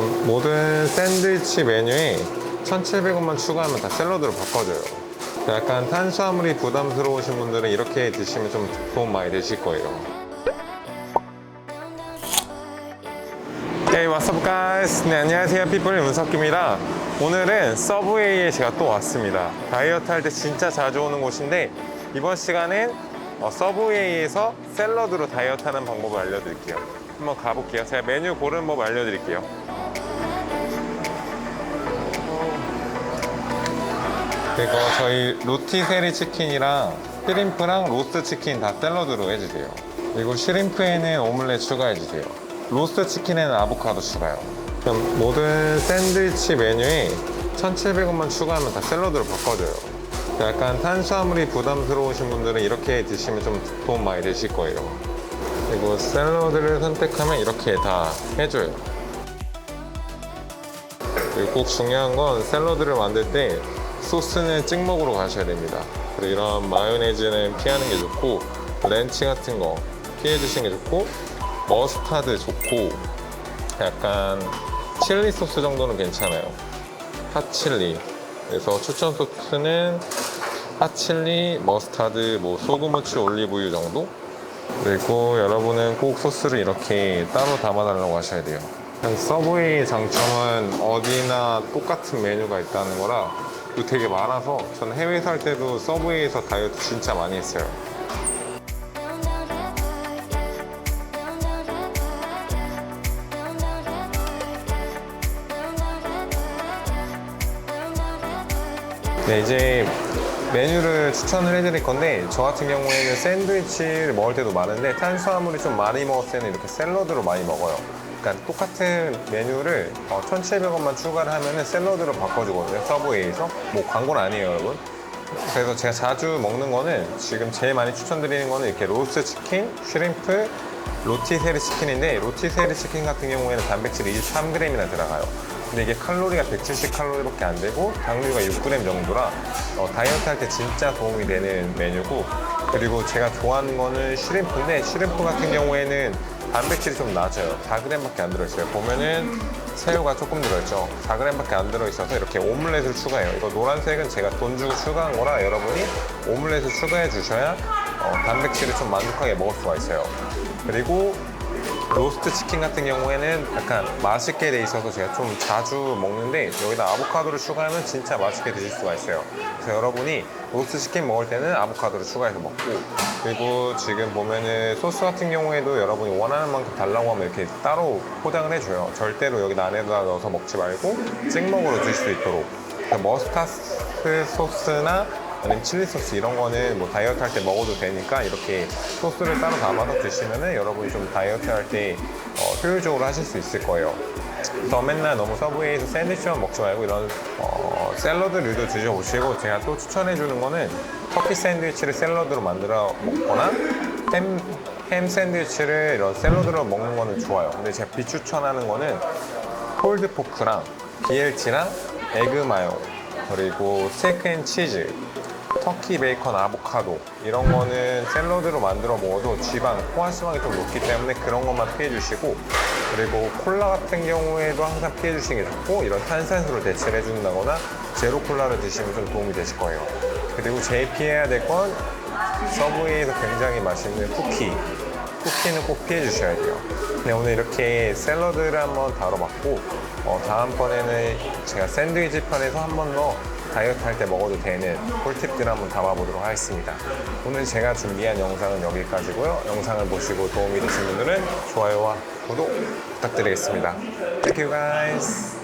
모든 샌드위치 메뉴에 1,700원만 추가하면 다 샐러드로 바꿔줘요. 약간 탄수화물이 부담스러우신 분들은 이렇게 드시면 좀 도움 많이 되실 거예요. Hey, what's up guys? 네, 안녕하세요. 피플 윤석기입니다. 오늘은 서브웨이에 제가 또 왔습니다. 다이어트 할 때 진짜 자주 오는 곳인데 이번 시간엔 어, 서브웨이에서 샐러드로 다이어트 하는 방법을 알려드릴게요. 한번 가볼게요. 제가 메뉴 고르는 법 알려드릴게요. 그리고 저희 로티세리 치킨이랑 시림프랑 로스트 치킨 다 샐러드로 해주세요. 그리고 시림프에는 오믈렛 추가해주세요. 로스트 치킨에는 아보카도 추가요. 그럼 모든 샌드위치 메뉴에 1,700원만 추가하면 다 샐러드로 바꿔줘요. 약간 탄수화물이 부담스러우신 분들은 이렇게 드시면 좀 도움 많이 되실 거예요. 그리고 샐러드를 선택하면 이렇게 다 해줘요. 그리고 꼭 중요한 건 샐러드를 만들 때 소스는 찍먹으로 가셔야 됩니다. 그리고 이런 마요네즈는 피하는 게 좋고 렌치 같은 거 피해 주시는 게 좋고 머스타드 좋고 약간 칠리 소스 정도는 괜찮아요. 핫칠리. 그래서 추천 소스는 핫칠리, 머스타드, 뭐 소금, 후추, 올리브유 정도. 그리고 여러분은 꼭 소스를 이렇게 따로 담아달라고 하셔야 돼요. 서브웨이 장점은 어디나 똑같은 메뉴가 있다는 거라 또 되게 많아서 저는 해외 살 때도 서브웨이에서 다이어트 진짜 많이 했어요. 네, 이제 메뉴를 추천을 해드릴 건데 저 같은 경우에는 샌드위치를 먹을 때도 많은데 탄수화물이 좀 많이 먹었을 때는 이렇게 샐러드로 많이 먹어요. 그러니까 똑같은 메뉴를 1,700원만 추가를 하면은 샐러드로 바꿔주거든요. 서브웨이에서. 뭐 광고는 아니에요, 여러분. 그래서 제가 자주 먹는 거는 지금 제일 많이 추천드리는 거는 이렇게 로스트 치킨, 슈림프, 로티세리 치킨인데 로티세리 치킨 같은 경우에는 단백질이 23g이나 들어가요. 근데 이게 칼로리가 170칼로리밖에 안 되고 당류가 6g 정도라 어, 다이어트 할 때 진짜 도움이 되는 메뉴고 그리고 제가 좋아하는 거는 슈림프인데 슈림프 같은 경우에는 단백질이 좀 낮아요. 4g밖에 안 들어있어요. 보면은 새우가 조금 들어있죠. 4g밖에 안 들어있어서 이렇게 오믈렛을 추가해요. 이거 노란색은 제가 돈 주고 추가한 거라 여러분이 오믈렛을 추가해 주셔야 어, 단백질을 좀 만족하게 먹을 수가 있어요. 그리고 로스트 치킨 같은 경우에는 약간 맛있게 돼 있어서 제가 좀 자주 먹는데 여기다 아보카도를 추가하면 진짜 맛있게 드실 수가 있어요. 그래서 여러분이 로스트 치킨 먹을 때는 아보카도를 추가해서 먹고 그리고 지금 보면은 소스 같은 경우에도 여러분이 원하는 만큼 달라고 하면 이렇게 따로 포장을 해줘요. 절대로 여기 안에다 넣어서 먹지 말고 찍먹으로 드실 수 있도록. 머스타드 소스나 아니면 칠리 소스 이런 거는 뭐 다이어트 할 때 먹어도 되니까 이렇게 소스를 따로 담아서 드시면은 여러분이 좀 다이어트 할때 어, 효율적으로 하실 수 있을 거예요. 그래서 맨날 너무 서브웨이에서 샌드위치만 먹지 말고 이런 어, 샐러드류도 드셔보시고 제가 또 추천해 주는 거는 터키 샌드위치를 샐러드로 만들어 먹거나 햄, 햄 샌드위치를 이런 샐러드로 먹는 거는 좋아요. 근데 제가 비추천하는 거는 콜드 포크랑 BLT랑 에그 마요 그리고 스테이크 앤 치즈 터키 베이컨 아보카도 이런 거는 샐러드로 만들어 먹어도 지방, 포화 지방이 좀 높기 때문에 그런 것만 피해 주시고 그리고 콜라 같은 경우에도 항상 피해 주시는 게 좋고 이런 탄산수를 대체를 해준다거나 제로 콜라를 드시면 좀 도움이 되실 거예요. 그리고 제일 피해야 될 건 서브웨이에서 굉장히 맛있는 쿠키. 쿠키는 꼭 피해 주셔야 돼요. 네, 오늘 이렇게 샐러드를 한번 다뤄봤고 어, 다음번에는 제가 샌드위치 편에서 한 번 더 다이어트 할 때 먹어도 되는 꿀팁들 한번 담아보도록 하겠습니다. 오늘 제가 준비한 영상은 여기까지고요. 영상을 보시고 도움이 되신 분들은 좋아요와 구독 부탁드리겠습니다. Thank you guys.